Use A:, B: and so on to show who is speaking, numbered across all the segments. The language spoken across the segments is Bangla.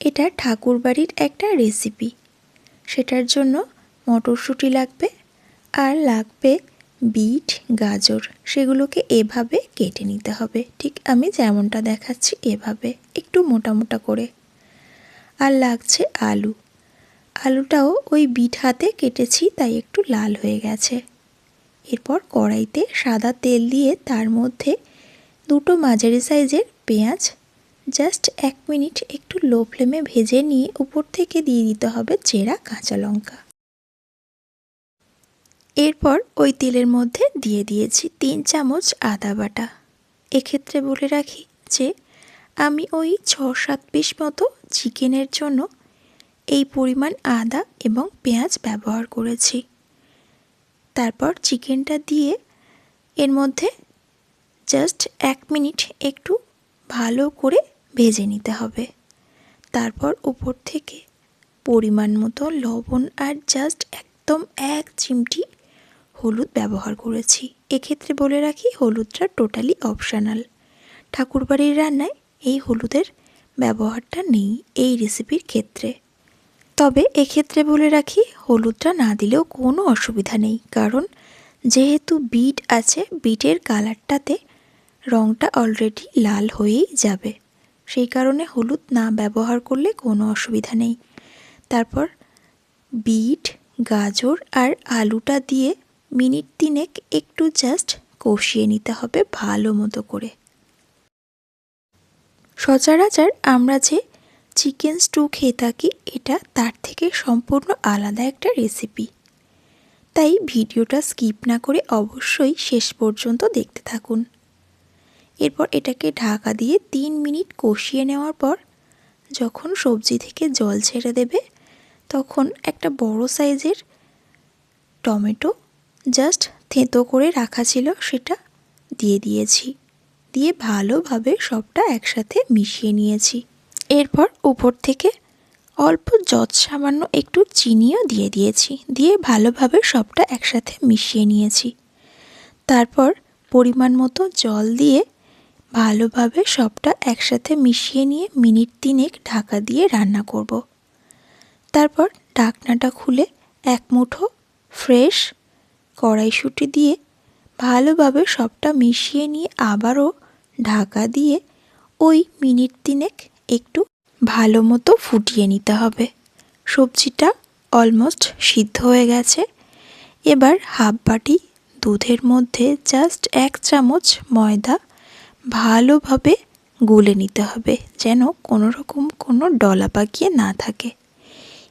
A: এটা ঠাকুরবাড়ির একটা রেসিপি সেটার জন্য মটরশুঁটি লাগবে আর লাগবে বিট, গাজর। সেগুলোকে এভাবে কেটে নিতে হবে। ঠিক আমি যেমনটা দেখাচ্ছি এভাবে একটু মোটা মোটা করে। আর লাগছে আলু। আলুটাও ওই বিট হাতে কেটেছি, তাই একটু লাল হয়ে গেছে। এরপর কড়াইতে সাদা তেল দিয়ে তার মধ্যে দুটো মাঝারি সাইজের পেঁয়াজ, জাস্ট এক মিনিট একটু লো ফ্লেমে ভেজে নিয়ে উপর থেকে দিয়ে দিতে হবে চেরা কাঁচা লঙ্কা। এরপর ওই তেলের মধ্যে দিয়ে দিয়েছি তিন চামচ আদা বাটা। এক্ষেত্রে বলে রাখি যে, আমি ওই ছ সাত পিস মতো চিকেনের জন্য এই পরিমাণ আদা এবং পেঁয়াজ ব্যবহার করেছি। তারপর চিকেনটা দিয়ে এর মধ্যে জাস্ট এক মিনিট একটু ভালো করে ভেজে নিতে হবে। তারপর উপর থেকে পরিমাণ মতো লবণ আর জাস্ট একদম এক চিমটি হলুদ ব্যবহার করেছি। এক্ষেত্রে বলে রাখি হলুদটা টোটালি অপশানাল ঠাকুরবাড়ির রান্নায় এই হলুদের ব্যবহারটা নেই এই রেসিপির ক্ষেত্রে। তবে এক্ষেত্রে বলে রাখি হলুদটা না দিলেও কোনো অসুবিধা নেই, কারণ যেহেতু বিট আছে বিটের কালারটাতে রঙটা অলরেডি লাল হয়েই যাবে। সেই কারণে হলুদ না ব্যবহার করলে কোনো অসুবিধা নেই। তারপর বিট, গাজর আর আলুটা দিয়ে মিনিট তিনেক একটু জাস্ট কষিয়ে নিতে হবে ভালো মতো করে। সচরাচর আমরা যে চিকেন স্টু খেয়ে থাকি, এটা তার থেকে সম্পূর্ণ আলাদা একটা রেসিপি। তাই ভিডিওটা স্কিপ না করে অবশ্যই শেষ পর্যন্ত দেখতে থাকুন। এরপর এটাকে ঢাকা দিয়ে তিন মিনিট কষিয়ে নেওয়ার পর যখন সবজি থেকে জল ছেড়ে দেবে, তখন একটা বড় সাইজের টমেটো জাস্ট থেঁতো করে রাখা ছিল, সেটা দিয়ে দিয়েছি। দিয়ে ভালোভাবে সবটা একসাথে মিশিয়ে নিয়েছি। এরপর উপর থেকে অল্প যৎ সামান্য একটু চিনিও দিয়ে দিয়েছি। দিয়ে ভালোভাবে সবটা একসাথে মিশিয়ে নিয়েছি। তারপর পরিমাণ মতো জল দিয়ে ভালোভাবে সবটা একসাথে মিশিয়ে নিয়ে মিনিট তিনেক ঢাকা দিয়ে রান্না করব। তারপর ঢাকনাটা খুলে এক মুঠো ফ্রেশ কড়াইশুঁটি দিয়ে ভালোভাবে সবটা মিশিয়ে নিয়ে আবারও ঢাকা দিয়ে ওই মিনিট তিনেক একটু ভালো মতো ফুটিয়ে নিতে হবে। সবজিটা অলমোস্ট সিদ্ধ হয়ে গেছে। এবার হাফ বাটি দুধের মধ্যে জাস্ট এক চামচ ময়দা ভালোভাবে গুলে নিতে হবে যেন কোনো রকম কোনো ডলা পাকিয়ে না থাকে।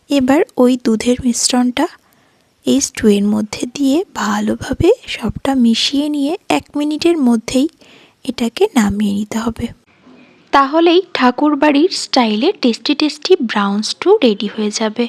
A: এবার ওই দুধের মিশ্রণটা এই স্টুয়ের মধ্যে দিয়ে ভালোভাবে সবটা মিশিয়ে নিয়ে এক মিনিটের মধ্যেই এটাকে নামিয়ে নিতে হবে। তাহলেই ঠাকুর বাড়ির স্টাইলে tasty tasty brown stew ready হয়ে যাবে।